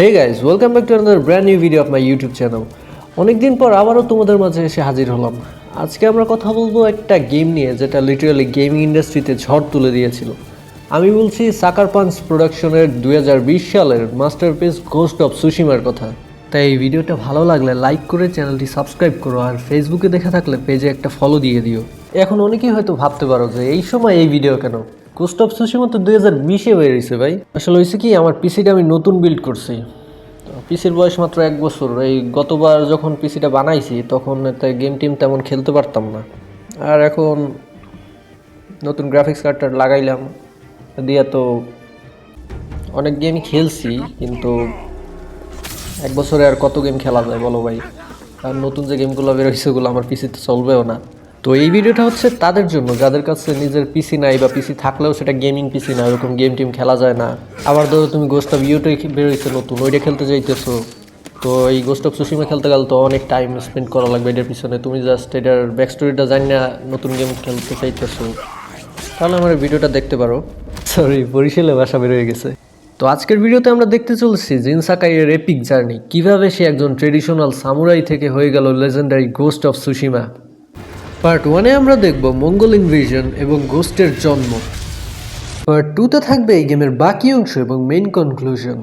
Hey guys welcome back to another brand new video of my YouTube channel অনেকদিন পর আবারও তোমাদের মাঝে এসে হাজির হলাম। আজকে আমরা কথা বলব একটা গেম নিয়ে যেটা লিটারালি গেমিং ইন্ডাস্ট্রিতে ঝড় তুলে দিয়েছিল। আমি বলছি সাকার পাঞ্চ প্রোডাকশনের দু হাজার বিশ সালের মাস্টারপিস গোস্ট অফ সুশিমার কথা। তাই এই ভিডিওটা ভালো লাগলে লাইক করে চ্যানেলটি সাবস্ক্রাইব করো আর ফেসবুকে দেখে থাকলে পেজে একটা ফলো দিয়ে দিও। এখন অনেকেই হয়তো ভাবতে পারো যে এই সময় এই ভিডিও কেন? কোস্ট অফ সুশিমা তো দুই হাজার বিশে বেরিয়েছে ভাই। আসলে হয়েছে কি, আমার পিসিটা আমি নতুন বিল্ড করছি। পিসির বয়স মাত্র এক বছর। এই গতবার যখন পিসিটা বানাইছি, তখন তাই গেম টিম তেমন খেলতে পারতাম না। আর এখন নতুন গ্রাফিক্স কার্ডটা লাগাইলাম। দিয়ে তো অনেক গেমই খেলছি, কিন্তু এক বছরে আর কত গেম খেলা যায় বলো ভাই। আর নতুন যে গেমগুলো বেরোইছে ওগুলো আমার পিসিতে চলবেও না। তো এই ভিডিওটা হচ্ছে তাদের জন্য, যাদের কাছে নিজের পিসি নাই বা পিসি থাকলেও সেটা গেমিং পিসি না, ওরকম গেম টিম খেলা যায় না। আবার ধরো তুমি গোস্ট অফ ইউটাই বেরোইছে নতুন, ওইটা খেলতে যাইতেছো। তো এই গোস্ট অফ সুসিমা খেলতে গেলে তো অনেক টাইম স্পেন্ড করা লাগবে এটার পিছনে। তুমি জাস্ট এটার ব্যাক স্টোরিটা জানি না নতুন গেম খেলতে চাইতেছো। তাহলে আমার ভিডিওটা দেখতে পারো। সরি বরিশালে ভাষা বেরোয় গেছে। তো আজকের ভিডিওতে আমরা দেখতে চলছি জিনসাকাইয়ের এপিক জার্নি কীভাবে সে একজন ট্রেডিশনাল সামুরাই থেকে হয়ে গেল legendary ghost of Tsushima part ওয়ানে আমরা দেখব মঙ্গল ইনভিশন এবং গোস্টের জন্ম। পার্ট টুতে থাকবে এই গেমের বাকি অংশ এবং মেইন কনক্লুশন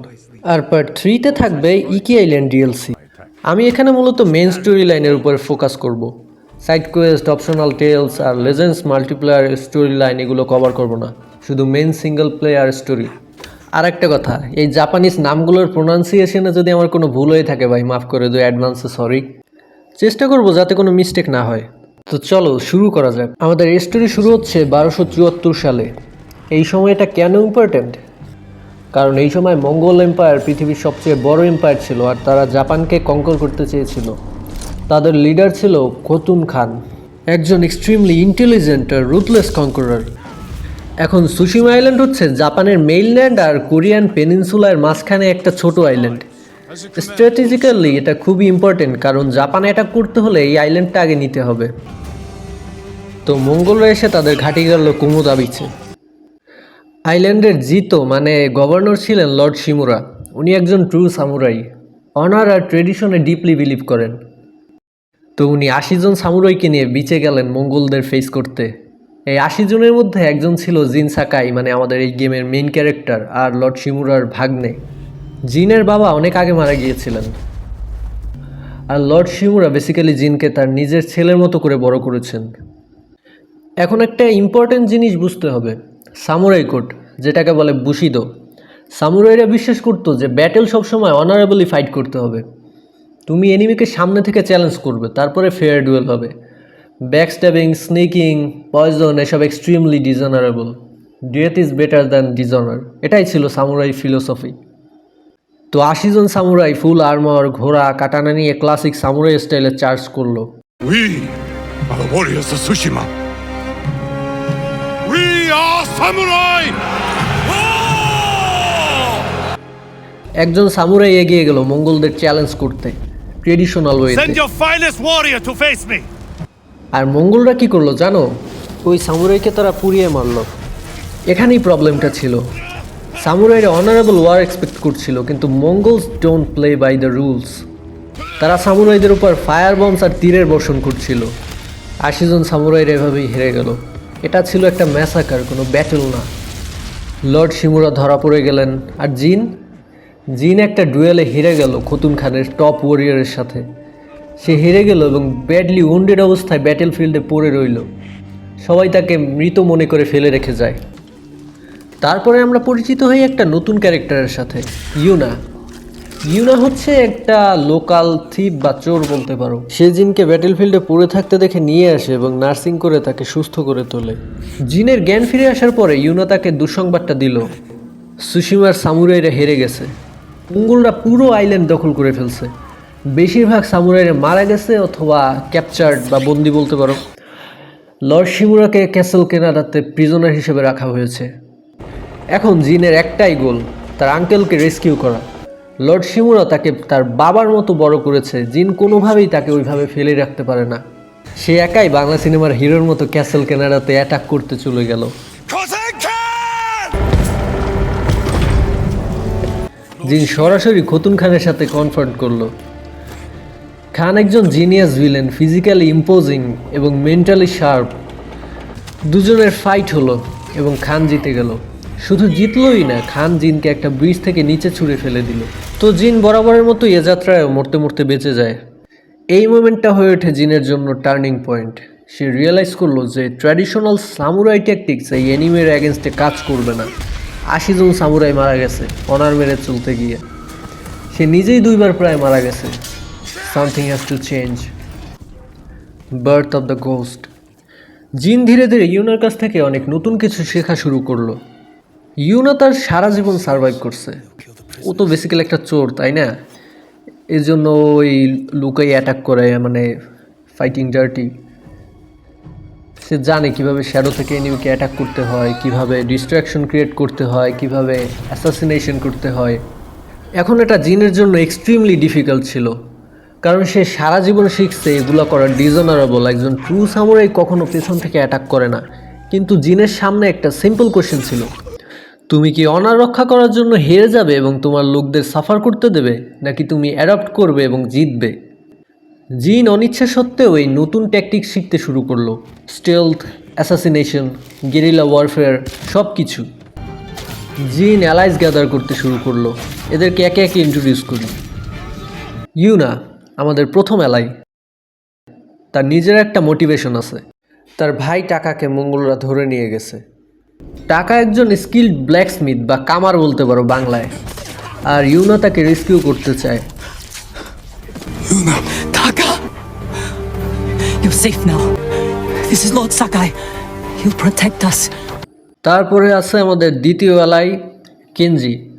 আর পার্ট থ্রিতে থাকবে ইকি আইল্যান্ড ডিএলসি আমি এখানে মূলত মেইন স্টোরি লাইনের উপরে ফোকাস করব। সাইড কোয়েস্ট অপশনাল টেলস আর লেজেন্ডস মাল্টিপ্লেয়ার স্টোরি লাইন এগুলো কভার করব না। শুধু মেইন সিঙ্গেল প্লেয়ার স্টোরি আর একটা কথা, এই জাপানিজ নামগুলোর প্রোনাউন্সিয়েশনে যদি আমার কোনো ভুল হয়ে থাকে ভাই, মাফ করে দিও অ্যাডভান্সে সরি চেষ্টা করব যাতে কোনো মিস্টেক না হয়। তো চলো, শুরু করা যাক। আমাদের স্টোরি শুরু হচ্ছে বারোশো চুয়াত্তর সালে। এই সময়টা কেন ইম্পর্ট্যান্ট কারণ এই সময় মঙ্গল এম্পায়ার পৃথিবীর সবচেয়ে বড় এম্পায়ার ছিল আর তারা জাপানকে কঙ্কর করতে চেয়েছিল। তাদের লিডার ছিল খতুন খান, একজন এক্সট্রিমলি ইন্টেলিজেন্ট আর রুথলেস কঙ্করার এখন সুশিমা আইল্যান্ড হচ্ছে জাপানের মেইনল্যান্ড আর কোরিয়ান পেনিনসুলার মাঝখানে একটা ছোট আইল্যান্ড স্ট্র্যাটেজিক্যালি এটা খুবই ইম্পর্টেন্ট কারণ জাপান অ্যাটাক করতে হলে এই আইল্যান্ডটা আগে নিতে হবে। তো মঙ্গলরা এসে তাদের ঘাঁটি গেল কুমুদা বিচে আইল্যান্ডের জিতো মানে গভর্নর ছিলেন লর্ড শিমুরা উনি একজন ট্রু সামুরাই অনার আর ট্রেডিশনে ডিপলি বিলিভ করেন। তো উনি আশি জন সামুরাইকে নিয়ে বিচে গেলেন মঙ্গলদের ফেস করতে। এই আশি জনের মধ্যে একজন ছিল জিন সাকাই মানে আমাদের এই গেমের মেইন ক্যারেক্টার আর লর্ড শিমুরার ভাগ্নে। জিনের বাবা অনেক আগে মারা গিয়েছিলেন। আর লর্ড শিমুরা বেসিক্যালি জিনকে তার নিজের ছেলের মতো করে বড় করেছেন। এখন একটা ইম্পর্টেন্ট জিনিস বুঝতে হবে, সামুরাই কোড যেটাকে বলে বুশিদো। সামুরাইরা বিশ্বাস করতো যে ব্যাটেল সবসময় অনারেবলি ফাইট করতে হবে। তুমি এনিমিকে সামনে থেকে চ্যালেঞ্জ করবে, তারপরে ফেয়ার ডুয়েল হবে। ব্যাকস্ট্যাবিং স্নেকিং পয়জন এসব extremely dishonourable death is better than dishonour এটাই ছিল সামুরাই ফিলোসফি তো আশি জন সামুরাই ফুল আর্মার ঘোড়া কাটানা নিয়ে ক্লাসিক সামুরাই স্টাইলে চার্জ করল We are the warriors of Tsushima. We are samurai! একজন সামুরাই এগিয়ে গেল মঙ্গলদের চ্যালেঞ্জ করতে ট্রেডিশনাল ওয়েতে Send your finest warrior to face me! আর মঙ্গলরা কি করল জানো ওই সামুরাইকে তারা পুড়িয়ে মারলো এখানেই প্রবলেমটা ছিল সামুরাইরা অনারেবল ওয়ার এক্সপেক্ট করছিল, কিন্তু Mongols don't play by the rules তারা সামুরাইদের উপর ফায়ার বমস আর তীরের বর্ষণ করছিল। আশিজন সামুরাইরা এভাবেই হেরে গেল। এটা ছিল একটা ম্যাসাকার কোনো ব্যাটেল না। লর্ড শিমুরা ধরা পড়ে গেলেন, আর জিন? জিন একটা ডুয়েলে হেরে গেল খতুন খানের টপ ওয়ারিয়ারের সাথে। সে হেরে গেল এবং ব্যাডলি উন্ডেড অবস্থায় ব্যাটেল ফিল্ডে পড়ে রইল। সবাই তাকে মৃত মনে করে ফেলে রেখে যায়। তারপরে আমরা পরিচিত হই একটা নতুন ক্যারেক্টারের সাথে, ইউনা। ইউনা হচ্ছে একটা লোকাল থিপ বা চোর বলতে পারো। সে জিনকে ব্যাটেল ফিল্ডে পড়ে থাকতে দেখে নিয়ে আসে এবং নার্সিং করে তাকে সুস্থ করে তোলে। জিনের জ্ঞান ফিরে আসার পরে ইউনা তাকে দুঃসংবাদটা দিল। সুশিমার সামুরাইরা হেরে গেছে। মঙ্গলরা পুরো আইল্যান্ড দখল করে ফেলছে। বেশিরভাগ সামুরাইরা মারা গেছে অথবা ক্যাপচার্ড বা বন্দি বলতে পারো। লর্ড শিমুরাকে ক্যাসেল কেনাডাতে প্রিজনার হিসেবে রাখা হয়েছে। এখন জিনের একটাই গোল, তার আঙ্কেলকে রেস্কিউ করা। লর্ড শিমুরা তাকে তার বাবার মতো বড় করেছে, জিন কোনোভাবেই তাকে ওইভাবে ফেলে রাখতে পারে না। সে একাই বাংলা সিনেমার হিরোর মতো ক্যাসেল কেনাডাতে অ্যাটাক করতে চলে গেল। জিন সরাসরি খতুন খানের সাথে কনফ্রন্ট করল। খান একজন জিনিয়াস ভিলেন ফিজিক্যালি ইম্পোজিং এবং মেন্টালি শার্প দুজনের ফাইট হলো এবং খান জিতে গেল। শুধু জিতলই না, খান জিনকে একটা ব্রিজ থেকে নিচে ছুঁড়ে ফেলে দিল। তো জিন বরাবরের মতো এ যাত্রায় মরতে মরতে বেঁচে যায়। এই মোমেন্টটা হয়ে ওঠে জিনের জন্য টার্নিং পয়েন্ট। সে রিয়েলাইজ করল যে ট্র্যাডিশনাল সামুরাই ট্যাকটিক্স এই এনিমের অ্যাগেনস্টে কাজ করবে না। আশি জন সামুরাই মারা গেছে অনার মেরে চলতে গিয়ে। সে নিজেই দুইবার প্রায় মারা গেছে। Something has to change birth of the ghost Jin ধীরে ধীরে ইউনার কাছ থেকে অনেক নতুন কিছু শেখা শুরু করল। ইউনা তার সারা জীবন সার্ভাইভ করছে। ও তো বেসিক্যালি একটা চোর, তাই না? এই জন্য ওই লুকাই অ্যাটাক করে মানে ফাইটিং জার্টি সে জানে কীভাবে শ্যাডো থেকে এনিমিকে অ্যাটাক করতে হয়, কীভাবে ডিস্ট্রাকশন ক্রিয়েট করতে হয়, কীভাবে অ্যাসাসিনেশন করতে হয়। এখন এটা জিনের জন্য এক্সট্রিমলি ডিফিকাল্ট ছিল, কারণ সে সারা জীবন শিখছে এগুলো করা ডিজনারেবল একজন ট্রু সামুরাই কখনো পেছন থেকে অ্যাটাক করে না। কিন্তু জিনের সামনে একটা সিম্পল কোশ্চেন ছিল তুমি কি অনার রক্ষা করার জন্য হেরে যাবে এবং তোমার লোকদের সাফার করতে দেবে, নাকি তুমি অ্যাডাপ্ট করবে এবং জিতবে? জিন অনিচ্ছা সত্ত্বেও এই নতুন ট্যাকটিক শিখতে শুরু করল। স্টেলথ অ্যাসাসিনেশন গেরিলা ওয়ারফেয়ার সব কিছু জিন অ্যালাইজ গ্যাদার করতে শুরু করল। এদেরকে একে একে ইন্ট্রোডিউস করি। ইউনা, আমাদের প্রথম অ্যালাই তার নিজের একটা মোটিভেশন আছে। তার ভাই টাকাকে মঙ্গলরা ধরে নিয়ে গেছে। টাকা একজন স্কিল্ড ব্ল্যাকস্মিথ বা কামার বলতে পারো বাংলায়। আর ইউনা তাকে রেস্কিউ করতে চায়। protect us. তারপরে আছে আমাদের দ্বিতীয় এলাই কেনজি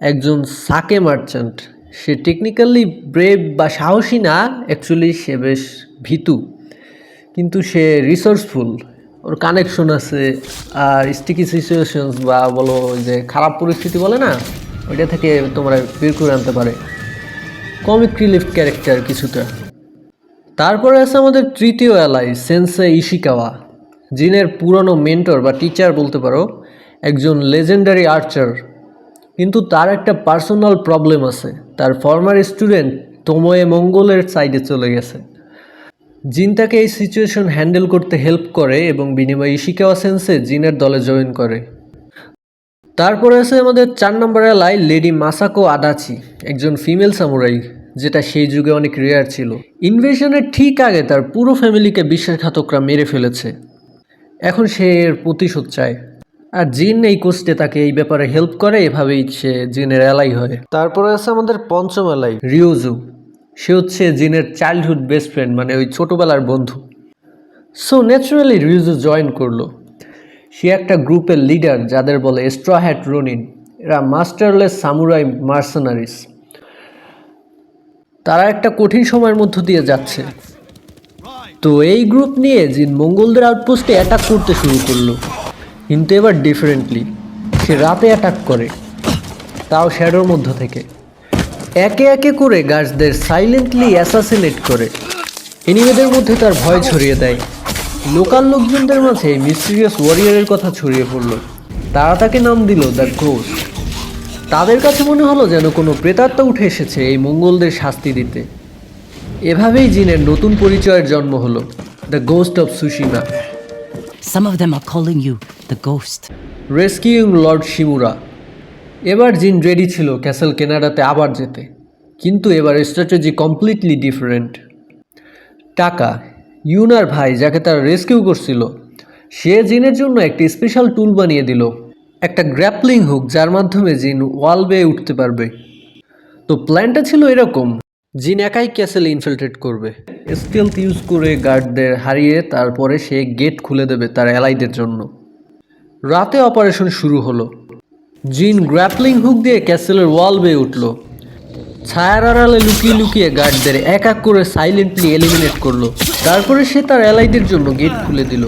একজন সাকে মার্চেন্ট সে টেকনিক্যালি ব্রেভ বা সাহসী না অ্যাকচুয়ালি সে বেশ ভীতু। কিন্তু সে রিসোর্সফুল ওর কানেকশন আছে আর স্টিকি সিচুয়েশনস বা বলো যে খারাপ পরিস্থিতি বলে না, ওইটা থেকে তোমরা বের করে আনতে পারে। কমিক রিলিফ ক্যারেক্টার কিছুটা। তারপরে আছে আমাদের তৃতীয় অ্যালাই সেন্সে ইশিকাওয়া জিনের পুরনো মেন্টর বা টিচার বলতে পারো, একজন লেজেন্ডারি আর্চার কিন্তু তার একটা পার্সোনাল প্রবলেম আছে, তার ফর্মার স্টুডেন্ট তোময়ে মঙ্গলের সাইডে চলে গেছে। জিন তাকে এই সিচুয়েশন হ্যান্ডেল করতে হেল্প করে এবং বিনিময়ে ইশিকাওয়া সেন্সে জিনের দলে জয়েন করে। তারপরে আছে আমাদের চার নম্বর এলায় লেডি মাসাকো আদাচি, একজন ফিমেল সামুরাই যেটা সেই যুগে অনেক রেয়ার ছিল। ইনভেশনের ঠিক আগে তার পুরো ফ্যামিলিকে বিশ্বাসঘাতকরা মেরে ফেলেছে। এখন সে এর প্রতিশোধ চায়। আর জিন এই কোস্টে তাকে এই ব্যাপারে হেল্প করে, এভাবেই সে জিনের এলাই হয়। তারপরে আছে আমাদের পঞ্চম এলাই রিউজু সে হচ্ছে জিনের চাইল্ডহুড বেস্ট ফ্রেন্ড মানে ওই ছোটোবেলার বন্ধু। সো ন্যাচারালি রিউজু জয়েন করল। সে একটা গ্রুপের লিডার যাদের বলে স্ট্র হ্যাট রোনিন এরা মাস্টারলেস সামুরাই মার্সেনারিস তারা একটা কঠিন সময়ের মধ্য দিয়ে যাচ্ছে। তো এই গ্রুপ নিয়ে জিন মঙ্গলদের আউটপোস্টে অ্যাটাক করতে শুরু করল। কিন্তু এবার ডিফারেন্টলি সে রাতে অ্যাটাক করে, তাও শ্যাডোর মধ্য থেকে। একে একে করে গার্ডসদের সাইলেন্টলি অ্যাসাসিনেট করে। এনিমেদের মধ্যে তার ভয় ছড়িয়ে দেয়। লোকাল লোকজনদের মাঝে মিস্টিরিয়াস ওয়ারিয়ারের কথা ছড়িয়ে পড়ল। তারা তাকে নাম দিল দ্য ঘোস্ট তাদের কাছে মনে হলো যেন কোনো প্রেতাত্মা উঠে এসেছে এই মঙ্গলদের শাস্তি দিতে। এভাবেই জিনের নতুন পরিচয়ের জন্ম হলো the ghost of Tsushima Some of them are calling you the ghost. Rescuing lord Shimura এবার জিন রেডি ছিল ক্যাসেল কেনাডাতে আবার যেতে, কিন্তু এবার স্ট্র্যাটেজি কমপ্লিটলি ডিফারেন্ট। টাকা, ইউনার ভাই যাকে তার রেস্কিউ করছিল, সে জিনের জন্য একটি স্পেশাল টুল বানিয়ে দিল, একটা গ্র্যাপলিং হুক যার মাধ্যমে জিন ওয়াল বেয়ে উঠতে পারবে। তো প্ল্যানটা ছিল এরকম, জিন একাই ক্যাসেল ইনফিল্ট্রেট করবে। স্টেলথ ইউজ করে গার্ডদের হারিয়ে তারপরে সে গেট খুলে দেবে তার অ্যালাইদের জন্য। রাতে অপারেশন শুরু হলো। জিন গ্র্যাপলিং হুক দিয়ে ক্যাসেলের ওয়াল বেয়ে উঠল। ছায়ার আড়ালে লুকিয়ে লুকিয়ে গার্ডদের এক এক করে সাইলেন্টলি এলিমিনেট করল। তারপরে সে তার অ্যালাইদের জন্য গেট খুলে দিল।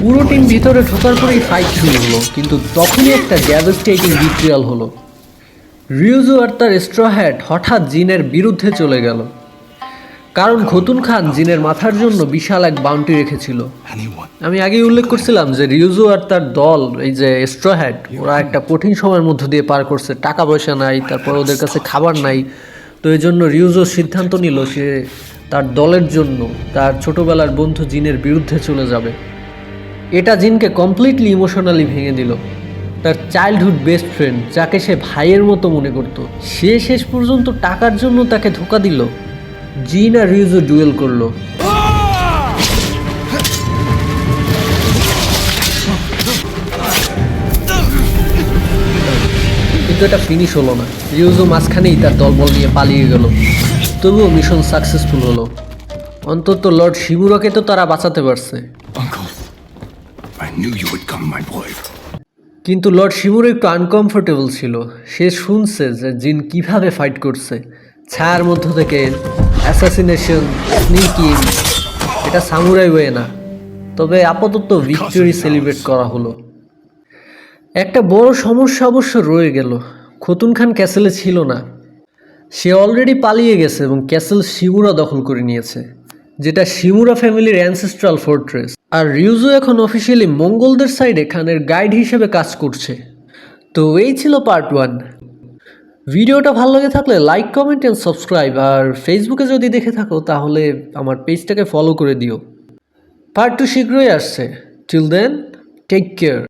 পুরো টিম ভিতরে ঢোকার পরেই ফাইট শুরু হলো, কিন্তু তখনই একটা ডেভাস্টেটিং বিট্রিয়াল হলো। রিউজু আর তার স্ট্র হ্যাট হঠাৎ জিনের বিরুদ্ধে চলে গেল। কারণ খতুন খান জিনের মাথার জন্য বিশাল এক বাউন্টি রেখেছিল। আমি আগেই উল্লেখ করছিলাম যে রিউজু আর তার দল এই যে স্ট্রহ্যাড ওরা একটা কঠিন সময়ের মধ্য দিয়ে পার করছে টাকা পয়সা নাই তারপর ওদের কাছে খাবার নাই। তো এই জন্য রিউজো সিদ্ধান্ত নিল সে তার দলের জন্য তার ছোটবেলার বন্ধু জিনের বিরুদ্ধে চলে যাবে। এটা জিনকে কমপ্লিটলি ইমোশনালি ভেঙে দিল। তার চাইল্ডহুড বেস্ট ফ্রেন্ড যাকে সে ভাইয়ের মতো মনে করত সে শেষ পর্যন্ত টাকার জন্য তাকে ধোকা দিল। জিন আর রিউজো ডুয়েল করল। কিন্তু এটা ফিনিশ হলো না। রিউজো মাঝখানেই তার দলবল নিয়ে পালিয়ে গেল। তবুও মিশন সাকসেসফুল হলো। অন্তত লর্ড শিমুরাকে তো তারা বাঁচাতে পারছে। Uncle. I knew you would come, my boy. কিন্তু লর্ড শিমুর একটু আনকমফোর্টেবল ছিল। সে শুনছে যে জিন কীভাবে ফাইট করছে। ছায়ার মধ্য থেকে অ্যাসাসিনেশন স্নিকিং এটা সামুরাই ওয়ে না। তবে আপাতত ভিক্টোরি সেলিব্রেট করা হলো। একটা বড় সমস্যা অবশ্য রয়ে গেল। খতুন খান ক্যাসেলে ছিল না। সে অলরেডি পালিয়ে গেছে এবং ক্যাসেল শিমুরা দখল করে নিয়েছে, যেটা শিমুরা ফ্যামিলির অ্যানসেস্ট্রাল ফোর্ট্রেস আর রিউজো এখন অফিসিয়ালি মঙ্গলদের সাইডে খানের গাইড হিসেবে কাজ করছে। তো এই ছিল পার্ট ওয়ান ভিডিওটা ভালো লাগে থাকলে লাইক কমেন্ট অ্যান্ড সাবস্ক্রাইব আর ফেসবুকে যদি দেখে থাকো, তাহলে আমার পেজটাকে ফলো করে দিও। পার্ট টু শীঘ্রই আসছে। Till then take care